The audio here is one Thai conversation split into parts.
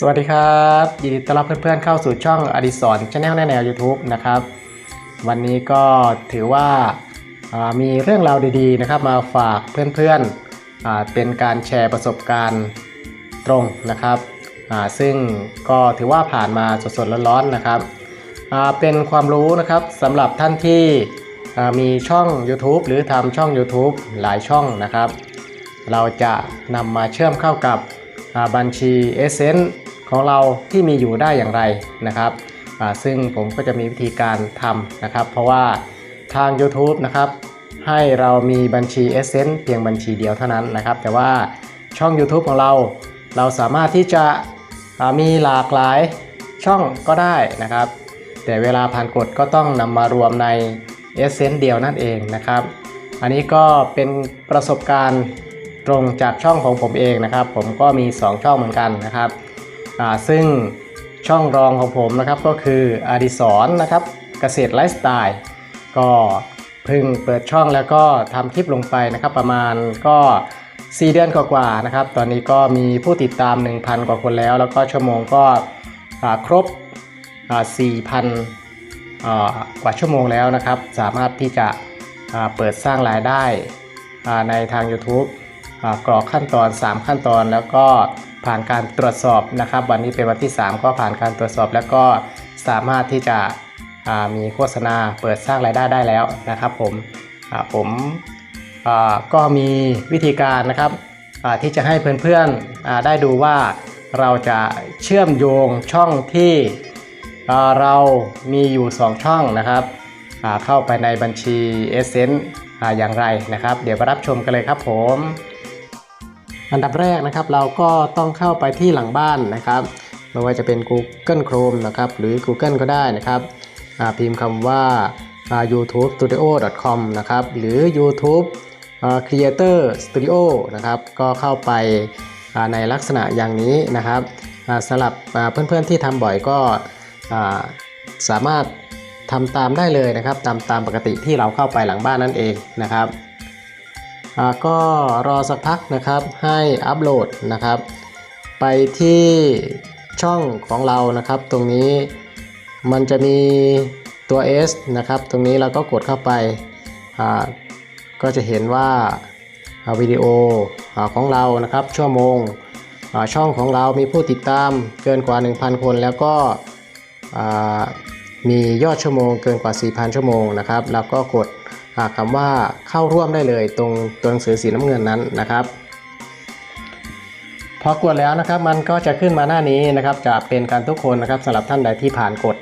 สวัสดีครับยินดีต้อนรับเพื่อนๆเข้าสู่ช่องอดิศรชาแนลในแนว YouTube นะครับ วันนี้ก็ถือว่าามีเรื่องราวดีๆนะครับ มาฝากเพื่อนๆเป็นการแชร์ประสบการณ์ตรงนะครับซึ่งก็ถือว่าผ่านมาสดๆร้อนๆนะครับเป็นความรู้นะครับสำหรับท่านที่มีช่อง YouTube หรือทำช่อง YouTube หลายช่องนะครับ เราจะนำมาเชื่อมเข้ากับบัญชี e s s e n c e ของเราที่มีอยู่ได้อย่างไรนะครับ ซึ่งผมก็จะมีวิธีการทำนะครับ เพราะว่าทาง YouTube นะครับให้เรามีบัญชี e s s e n c e เพียงบัญชีเดียวเท่านั้นนะครับ แต่ว่าช่อง YouTube ของเรา เราสามารถที่จะมีหลากหลายช่องก็ได้นะครับ แต่เวลาผ่านกฎก็ต้องนำมารวมใน e s s e n c e เดียวนั่นเองนะครับ อันนี้ก็เป็นประสบการณ์ตรงจากช่องของผมเองนะครับ ผมก็มี 2 ช่องเหมือนกันนะครับ ซึ่งช่องรองของผมนะครับก็คืออดิศรนะครับเกษตรไลฟ์สไตล์ก็เพิ่งเปิดช่องแล้วก็ทำคลิปลงไปนะครับ ประมาณก็ 4 เดือนกว่าๆนะครับ ตอนนี้ก็มีผู้ติดตาม 1,000 กว่าคนแล้ว แล้วก็ชั่วโมงก็ครบอ่า4,000 กว่าชั่วโมงแล้วนะครับ สามารถที่จะเปิดสร้างรายได้ในทาง YouTube กรอกขั้นตอน 3 ขั้นตอนแล้วก็ ผ่านการตรวจสอบนะครับ วันนี้เป็นวันที่ 3 ก็ผ่านการตรวจสอบ แล้วก็สามารถที่จะมีโฆษณาเปิดสร้างรายได้ได้แล้วนะครับ ผมผมก็มีวิธีการนะครับที่จะให้เพื่อนๆได้ดูว่าเราจะเชื่อมโยงช่องที่เรามีอยู่ 2 ช่องนะครับเข้าไปในบัญชี e s s e n c e อ่าอย่างไรนะครับ เดี๋ยวมารับชมกันเลยครับผม อันดับแรกนะครับเราก็ต้องเข้าไปที่หลังบ้านนะครับไม่ว่าจะเป็น Google Chrome นะครับหรือ Google ก็ได้นะครับพิมพ์คำว่า youtube studio com นะครับหรือ youtubecreatorstudio นะครับก็เข้าไปในลักษณะอย่างนี้นะครับสำหรับเพื่อนๆที่ทำบ่อยก็สามารถทำตามได้เลยนะครับ ตามตามปกติที่เราเข้าไปหลังบ้านนั่นเองนะครับ ก็รอสักพักนะครับให้อัปโหลดนะครับ ไปที่ช่องของเรานะครับ ตรงนี้มันจะมีตัว S นะครับ ตรงนี้เราก็กดเข้าไปก็จะเห็นว่าวิดีโออของเรานะครับชั่วโมงช่องของเรามีผู้ติดตามเกินกว่า 1,000 คน แล้วก็มียอดชั่วโมงเกินกว่า 4,000 ชั่วโมงนะครับ แล้วก็กด คำว่าเข้าร่วมได้เลยตรงตัวหนังสือสีน้ำเงินนั้นนะครับ พอกดแล้วนะครับมันก็จะขึ้นมาหน้านี้นะครับจะเป็นการทุกคนนะครับสำหรับท่านใดที่ผ่านกฎ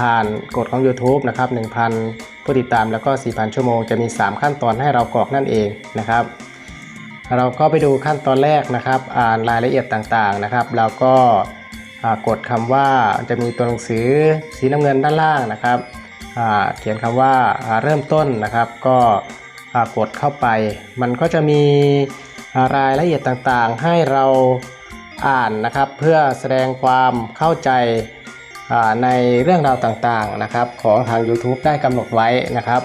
ผ่านกฎของ YouTube นะครับ1,000 ผู้ติดตามแล้วก็ 4,000 ชั่วโมง จะมี 3 ขั้นตอนให้เรากรอกนั่นเองนะครับ เราก็ไปดูขั้นตอนแรกนะครับอ่านรายละเอียดต่างๆนะครับแล้วก็กดคำว่าจะมีตัวหนังสือสีน้ำเงินด้านล่างนะครับ เขียนคำว่าอ่าเริ่มต้นนะครับ ก็กดเข้าไป มันก็จะมีรายละเอียดต่างๆ ให้เราอ่านนะครับ เพื่อแสดงความเข้าใจในเรื่องราวต่างๆนะครับ ของทาง YouTube ได้กำหนดไว้นะครับ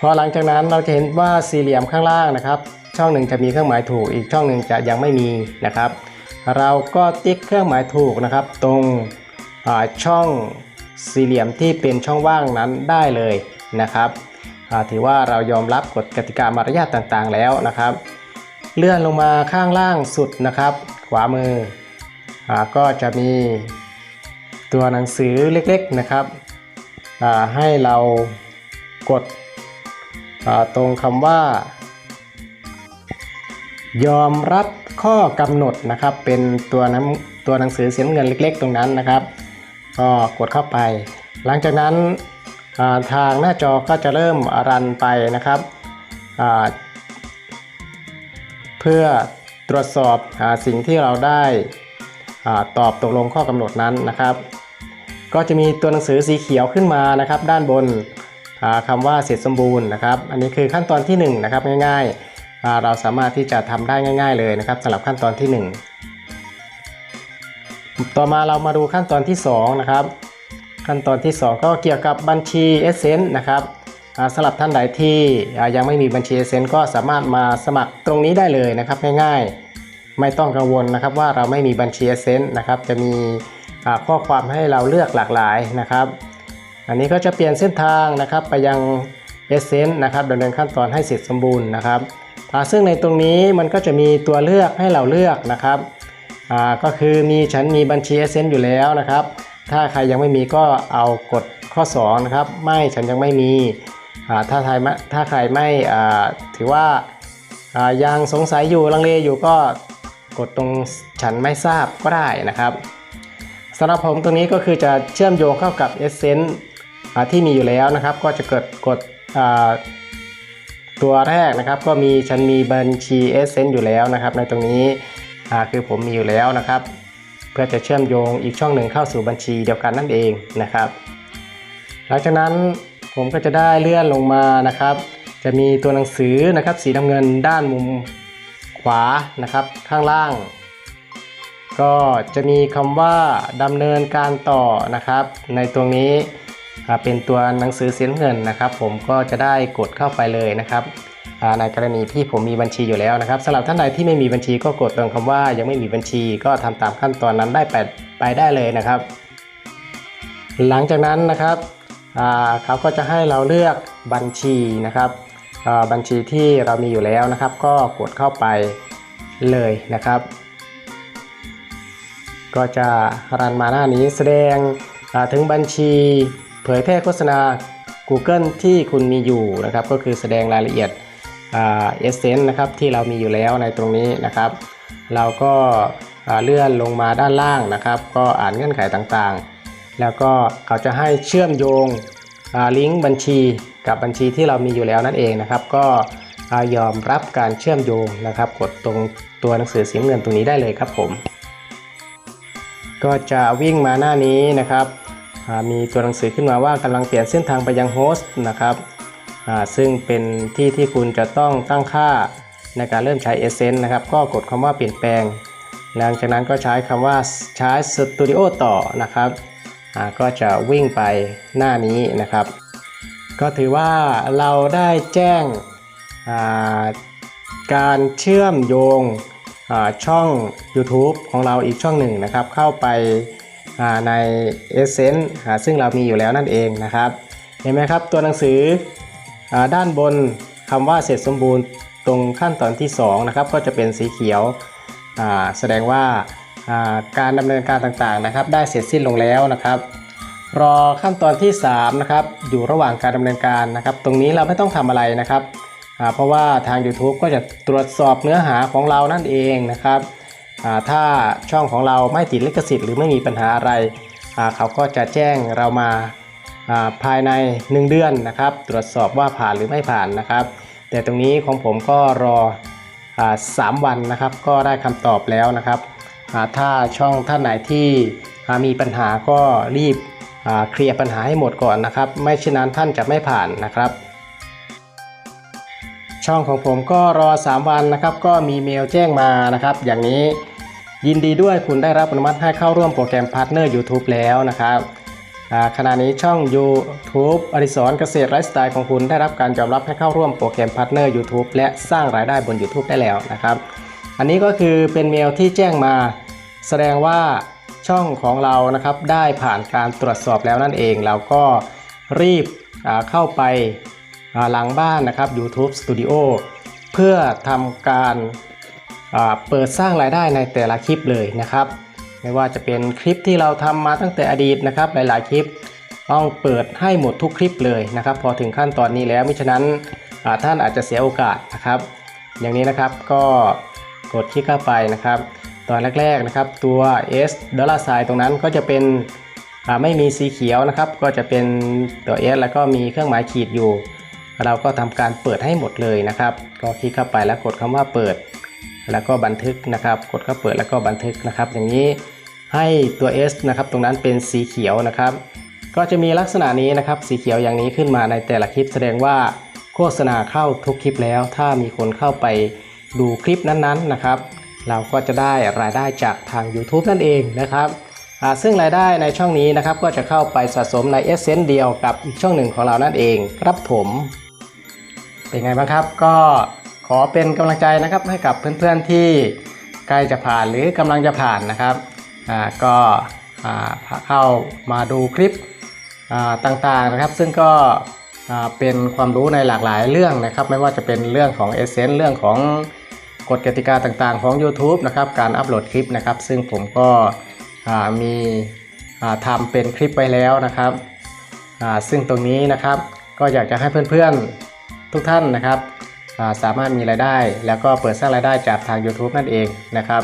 พอหลังจากนั้นเราจะเห็นว่าสี่เหลี่ยมข้างล่างนะครับ ช่องหนึ่งจะมีเครื่องหมายถูกอีกช่องหนึ่งจะยังไม่มีนะครับ เราก็ติ๊กเครื่องหมายถูกนะครับ ตรงช่อง สี่เหลี่ยมที่เป็นช่องว่างนั้นได้เลยนะครับถือว่าเรายอมรับกฎกติกามารยาทต่างๆแล้วนะครับ เลื่อนลงมาข้างล่างสุดนะครับ ขวามืออก็จะมีตัวหนังสือเล็กๆนะครับให้เรากดตรงคำว่า ยอมรับข้อกำหนดนะครับ เป็นตัวน้ำตัวหนังสือเสีน้ำเงินเล็ก ๆ ตรงนั้นนะครับ ก็กดเข้าไป หลังจากนั้นทางหน้าจอก็จะเริ่มรันไปนะครับ เพื่อตรวจสอบอสิ่งที่เราได้อตอบตกลงข้อกำหนดนั้นนะครับ ก็จะมีตัวหนังสือสีเขียวขึ้นมานะครับ ด้านบนอ่าคำว่าเสร็จสมบูรณ์นะครับ อันนี้คือขั้นตอนที่1นะครับง่ายๆ เราสามารถที่จะทำได้ง่าย ๆ เลยนะครับสำหรับขั้นตอนที่ 1 ต่อมาเรามาดูขั้นตอนที่ 2 นะครับ ขั้นตอนที่ 2 ก็เกี่ยวกับบัญชี e s s e n c e นะครับสำหรับท่านใดที่ยังไม่มีบัญชี e s s e n c e ก็สามารถมาสมัครตรงนี้ได้เลยนะครับง่ายๆ ไม่ต้องกังวลนะครับว่าเราไม่มีบัญชี e s s e n นะครับจะมีข้อความให้เราเลือกหลากหลายนะครับ อันนี้ก็จะเปลี่ยนเส้นทางนะครับไปยัง e s s e n นะครับดำเนินขั้นตอนให้เสร็จสมบูรณ์นะครับซึ่งในตรงนี้มันก็จะมีตัวเลือกให้เราเลือกนะครับ อ่าก็คือมีฉันมีบัญชี e s s e n อยู่แล้วนะครับ ถ้าใครยังไม่มีก็เอากดข้อ2นะครับไม่ฉันยังไม่มีอ่าถ้าใครถ้าใครไม่อ่าถือว่าอ่ายังสงสัยอยู่ลังเลอยู่ก็กดตรงฉันไม่ทราบก็ได้นะครับสำหรับผมตรงนี้ก็คือจะเชื่อมโยงเข้ากับ e s s e n อ่าที่มีอยู่แล้วนะครับ ก็จะเกิดกดตัวแรกนะครับ ก็มีฉันมีบัญชี e s s e n อยู่แล้วนะครับ ในตรงนี้ คือผมมีอยู่แล้วนะครับ เพื่อจะเชื่อมโยงอีกช่องหนึ่งเข้าสู่บัญชีเดียวกันนั่นเองนะครับ หลังจากนั้นผมก็จะได้เลื่อนลงมานะครับ จะมีตัวหนังสือนะครับสีน้ำเงินด้านมุมขวานะครับข้างล่าง ก็จะมีคำว่าดำเนินการต่อนะครับ ในตรงนี้เป็นตัวหนังสือสีน้ำเงินนะครับ ผมก็จะได้กดเข้าไปเลยนะครับ ในกรณีที่ผมมีบัญชีอยู่แล้วนะครับสำหรับท่านใดที่ไม่มีบัญชีก็กดตรงคำว่ายังไม่มีบัญชี ก็ทำตามขั้นตอนนั้นได้ไปไปได้เลยนะครับ หลังจากนั้นนะครับเขาก็จะให้เราเลือกบัญชีนะครับบัญชีที่เรามีอยู่แล้วนะครับ ก็กดเข้าไปเลยนะครับ ก็จะรันมาหน้านี้แสดงถึงบัญชีเผยแพร่โฆษณา Google ที่คุณมีอยู่นะครับ ก็คือแสดงรายละเอียด เอเซนต์นะครับที่เรามีอยู่แล้วในตรงนี้นะครับ เราก็เลื่อนลงมาด้านล่างนะครับ ก็อ่านเงื่อนไขต่างๆ แล้วก็เขาจะให้เชื่อมโยงลิงก์บัญชีกับบัญชีที่เรามีอยู่แล้วนั่นเองนะครับ ก็ยอมรับการเชื่อมโยงนะครับ กดตรงตัวหนังสือสีเงินตรงนี้ได้เลยครับผม ก็จะวิ่งมาหน้านี้นะครับมีตัวหนังสือขึ้นมาว่ากำลังเปลี่ยนเส้นทางไปยังโฮสต์นะครับ ซึ่งเป็นที่ที่คุณจะต้องตั้งค่าในการเริ่มใช้ Essence นะครับ ก็กดคำว่าเปลี่ยนแปลง หลังจากนั้นก็ใช้คำว่าใช้ Studio ต่อนะครับอ่าก็จะวิ่งไปหน้านี้นะครับ ก็ถือว่าเราได้แจ้งอ่าการเชื่อมโยงอ่าช่อง YouTube ของเราอีกช่องหนึ่งนะครับ เข้าไปอ่าใน Essence อ่าซึ่งเรามีอยู่แล้วนั่นเองนะครับ เห็นไหมครับตัวหนังสือ ด้านบนคำว่าเสร็จสมบูรณ์ตรงขั้นตอนที่2นะครับก็จะเป็นสีเขียวแสดงว่าการดำเนินการต่างๆนะครับ ได้เสร็จสิ้นลงแล้วนะครับรอขั้นตอนที่3นะครับอยู่ระหว่างการดำเนินการนะครับ ตรงนี้เราไม่ต้องทำอะไรนะครับเพราะว่าทาง YouTube ก็จะตรวจสอบเนื้อหาของเรานั่นเองนะครับถ้าช่องของเราไม่ติดลิขสิทธิ์หรือไม่มีปัญหาอะไรเขาก็จะแจ้งเรามา ภายใน 1 เดือนนะครับ ตรวจสอบว่าผ่านหรือไม่ผ่านนะครับ แต่ตรงนี้ของผมก็รออ่าสามวันนะครับ ก็ได้คำตอบแล้วนะครับ ถ้าช่องท่านไหนที่มีปัญหาก็รีบเคลียร์ปัญหาให้หมดก่อนนะครับ ไม่เช่นนั้นท่านจะไม่ผ่านนะครับ ช่องของผมก็รอ 3 วันนะครับ ก็มีเมลแจ้งมานะครับ อย่างนี้ยินดีด้วยคุณได้รับอนุมัติให้เข้าร่วมโปรแกรมพาร์ทเนอร์ YouTube แล้วนะครับ ขณะนี้ช่อง YouTube อดิศรเกษตรไลฟ์สไตล์ของคุณได้รับการยอมรับให้เข้าร่วมโปรแกรมพาร์ทเนอร์ YouTube และสร้างรายได้บน YouTube ได้แล้วนะครับ อันนี้ก็คือเป็นเมลที่แจ้งมา แสดงว่าช่องของเรานะครับได้ผ่านการตรวจสอบแล้วนั่นเอง เราก็รีบเข้าไปหลังบ้านนะครับ YouTube Studio เพื่อทำการเปิดสร้างรายได้ในแต่ละคลิปเลยนะครับ ไม่ว่าจะเป็นคลิปที่เราทำมาตั้งแต่อดีตนะครับ หลายๆ คลิปต้องเปิดให้หมดทุกคลิปเลยนะครับ พอถึงขั้นตอนนี้แล้วมิฉะนั้นท่านอาจจะเสียโอกาสนะครับ อย่างนี้นะครับก็กดคลิกเข้าไปนะครับ ตอนแรกๆนะครับตัว S ดอลลาร์ไซตรงนั้นก็จะเป็นไม่มีสีเขียวนะครับ ก็จะเป็นตัว S แล้วก็มีเครื่องหมายขีดอยู่ เราก็ทำการเปิดให้หมดเลยนะครับ ก็คลิกเข้าไปแล้วกดคำว่าเปิด แล้วก็บันทึกนะครับ กดเข้าเปิดแล้วก็บันทึกนะครับ อย่างนี้ ให้ตัว S นะครับตรงนั้นเป็นสีเขียวนะครับ ก็จะมีลักษณะนี้นะครับสีเขียวอย่างนี้ขึ้นมาในแต่ละคลิปแสดงว่าโฆษณาเข้าทุกคลิปแล้ว ถ้ามีคนเข้าไปดูคลิปนั้นๆนะครับ เราก็จะได้รายได้จากทาง YouTube นั่นเองนะครับซึ่งรายได้ในช่องนี้นะครับก็จะเข้าไปสะสมใน e s s e n c e เดียวกับอีกช่องหนึ่งของเรานั่นเองครับผมเป็นไงบ้างครับก็ขอเป็นกำลังใจนะครับให้กับเพื่อนๆที่ใกล้จะผ่านหรือกำลังจะผ่านนะครับ ก็เข้ามาดูคลิปต่างๆนะครับ ซึ่งก็เป็นความรู้ในหลากหลายเรื่องนะครับ ไม่ว่าจะเป็นเรื่องของเอเซนเรื่องของกฎกติกาต่างๆของ YouTube นะครับการอัปโหลดคลิปนะครับ ซึ่งผมก็มีทำเป็นคลิปไว้แล้วนะครับ ซึ่งตรงนี้นะครับก็อยากจะให้เพื่อนๆทุกท่านนะครับสามารถมีรายได้ แล้วก็เปิดสร้างรายได้จากทาง YouTube นั่นเองนะครับ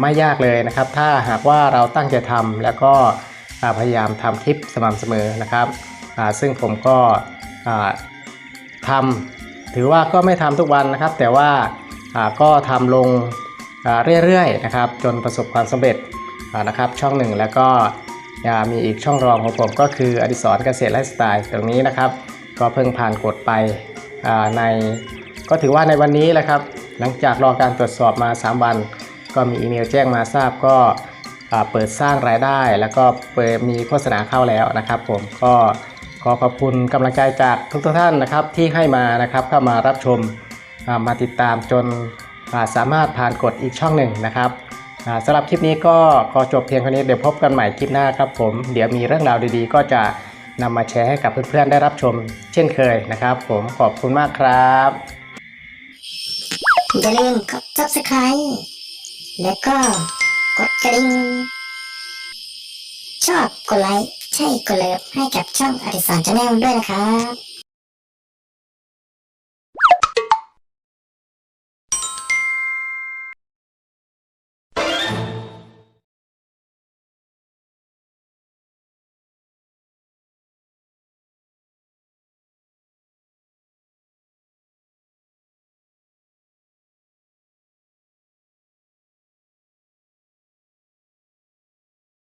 ไม่ยากเลยนะครับ ถ้าหากว่าเราตั้งใจทำแล้วก็พยายามทำคลิปสม่ำเสมอนะครับซึ่งผมก็ทำถือว่าก็ไม่ทำทุกวันนะครับ แต่ว่าก็ทำลงเรื่อยๆนะครับ จนประสบความสำเร็จนะครับ ช่องหนึ่งแล้วก็อ่ามีอีกช่องรองของผมก็คืออดิศรเกษตรไลฟ์สไตล์ตรงนี้นะครับ ก็เพิ่งผ่านกฎไปในก็ถือว่าในวันนี้แหละครับ หลังจากรอการตรวจสอบมา 3 วัน ก็มีอีเมลแจ้งมาทราบก็เปิดสร้างรายได้ แล้วก็เปิดมีโฆษณาเข้าแล้วนะครับ ผมก็ขอขอบคุณกำลังใจจากทุกท่านนะครับที่ให้มานะครับเข้ามารับชมมาติดตามจนสามารถผ่านกฎอีกช่องหนึ่งนะครับสำหรับคลิปนี้ก็ขอจบเพียงเท่านี้เดี๋ยวพบกันใหม่คลิปหน้าครับผม เดี๋ยวมีเรื่องราวดีๆ ก็จะนำมาแชร์ให้กับเพื่อนๆได้รับชม เช่นเคยนะครับ ผมขอบคุณมากครับอย่าลืมกด subscribe แล้วก็กดกระดิ่งชอบกดไลค์ใช่กดเลิฟให้กับช่องอดิสรชาแนลด้วยนะครับ